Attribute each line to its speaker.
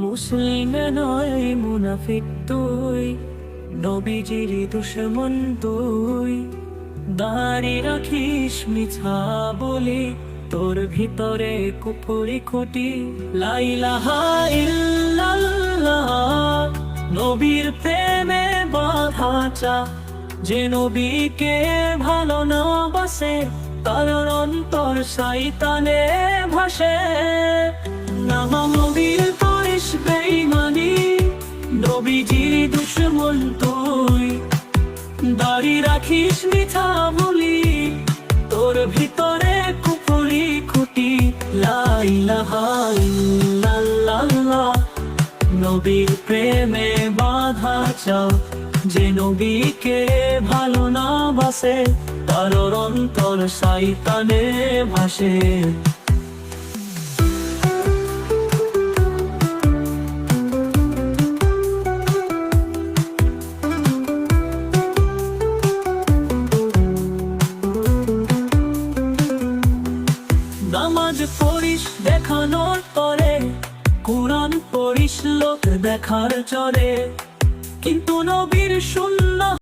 Speaker 1: মুসলিম নয় মুনাফিক তুই, নবীজির দুশ্মন তুই। দাঁড়ি রাখিস মিছা বলি, তোর ভিতরে কুপুরি খুটি। লাইলাহা ইল্লাল্লাহ, নবীর প্রেমে বাধা চা। যে নবীকে ভালো না বাসে, তার অন্তর সাইতানে ভাসে। নামা নবীজির দুশ্মন তুই। দাড়ি রাখিস মিঠা বলি, তোর ভিতরে কুপুরি খুটি। লাইলাহা ইল্লাল্লাহ নবীর প্রেমে বাধা চাও। যে নবীকে ভালো না বাসে, তার অন্তর সাইতানে ভাসে। নামাজ পড়িস দেখানোর পরে কোরআন পড়িস লোক দেখার চরে। কিন্তু নবীর শূন্য